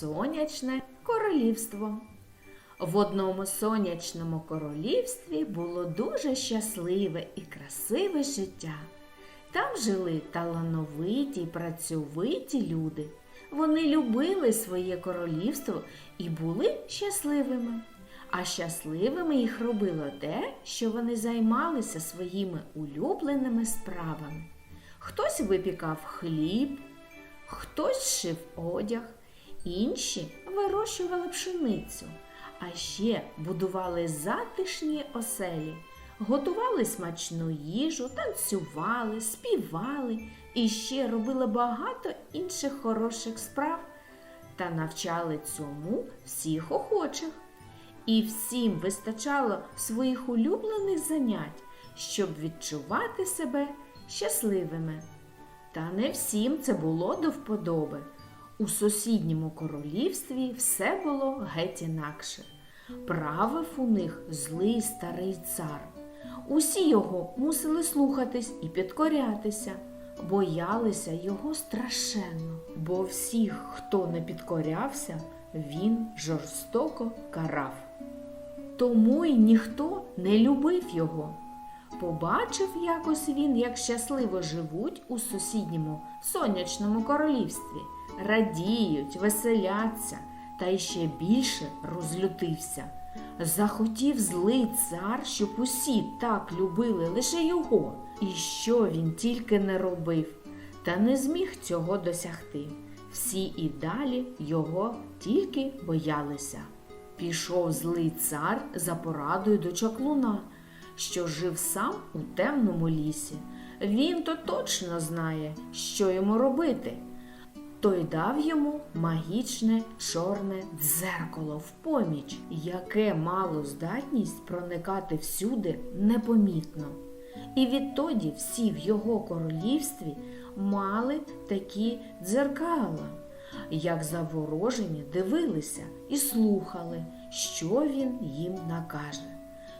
сонячне королівство. В одному сонячному королівстві було дуже щасливе і красиве життя. Там жили талановиті працьовиті люди. Вони любили своє королівство і були щасливими. А щасливими їх робило те, що вони займалися своїми улюбленими справами. Хтось випікав хліб, хтось шив одяг, інші вирощували пшеницю, а ще будували затишні оселі, готували смачну їжу, танцювали, співали і ще робили багато інших хороших справ та навчали цьому всіх охочих. І всім вистачало своїх улюблених занять, щоб відчувати себе щасливими. Та не всім це було до вподоби. У сусідньому королівстві все було геть інакше. Правив у них злий старий цар. Усі його мусили слухатись і підкорятися, боялися його страшенно, бо всіх, хто не підкорявся, він жорстоко карав. Тому й ніхто не любив його. Побачив якось він, як щасливо живуть у сусідньому сонячному королівстві, радіють, веселяться, та ще більше розлютився. Захотів злий цар, щоб усі так любили лише його, і що він тільки не робив, та не зміг цього досягти. Всі і далі його тільки боялися. Пішов злий цар за порадою до чаклуна, що жив сам у темному лісі. Він то точно знає, що йому робити. Той дав йому магічне чорне дзеркало в поміч, яке мало здатність проникати всюди непомітно. І відтоді всі в його королівстві мали такі дзеркала, як заворожені дивилися і слухали, що він їм накаже.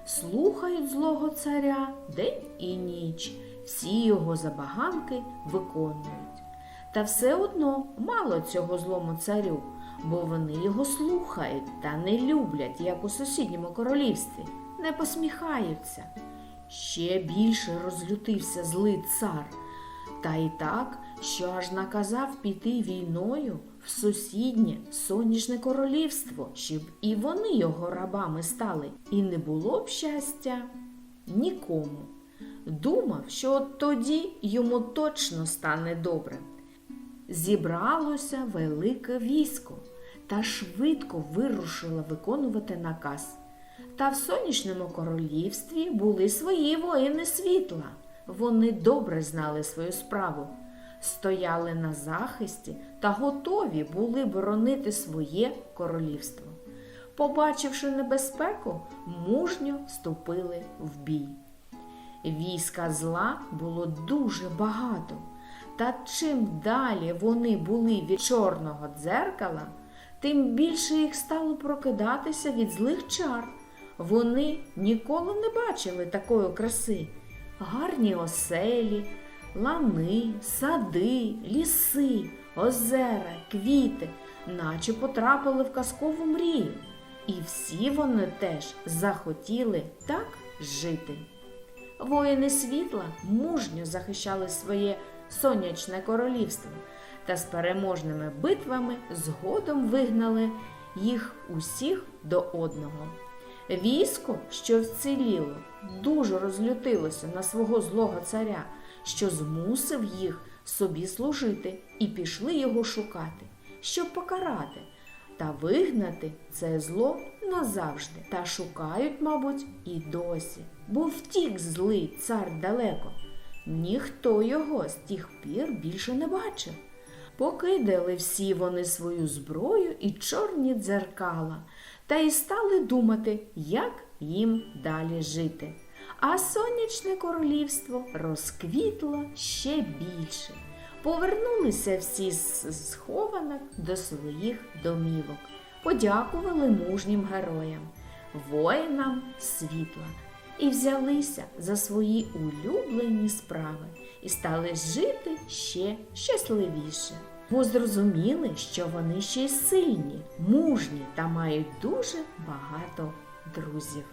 Слухають злого царя день і ніч, всі його забаганки виконують. Та все одно мало цього злому царю, бо вони його слухають та не люблять, як у сусідньому королівстві, не посміхаються. Ще більше розлютився злий цар, та й так, що аж наказав піти війною в сусіднє сонячне королівство, щоб і вони його рабами стали, і не було б щастя нікому. Думав, що от тоді йому точно стане добре. Зібралося велике військо та швидко вирушило виконувати наказ. Та в сонячному королівстві були свої воїни світла. Вони добре знали свою справу, стояли на захисті та готові були боронити своє королівство. Побачивши небезпеку, мужньо ступили в бій. Війська зла було дуже багато, та чим далі вони були від чорного дзеркала, тим більше їх стало прокидатися від злих чар. Вони ніколи не бачили такої краси. Гарні оселі, лани, сади, ліси, озера, квіти, наче потрапили в казкову мрію. І всі вони теж захотіли так жити. Воїни світла мужньо захищали своє сонячне королівство та з переможними битвами згодом вигнали їх усіх до одного. Військо, що вціліло, дуже розлютилося на свого злого царя, що змусив їх собі служити, і пішли його шукати, щоб покарати та вигнати це зло назавжди. Та шукають, мабуть, і досі, бо втік злий цар далеко. Ніхто його з тих пір більше не бачив. Покидали всі вони свою зброю і чорні дзеркала, та й стали думати, як їм далі жити. А сонячне королівство розквітло ще більше. Повернулися всі з схованок до своїх домівок, подякували мужнім героям, воїнам світла і взялися за свої улюблені справи і стали жити ще щасливіше. бо зрозуміли, що вони ще й сильні, мужні та мають дуже багато друзів.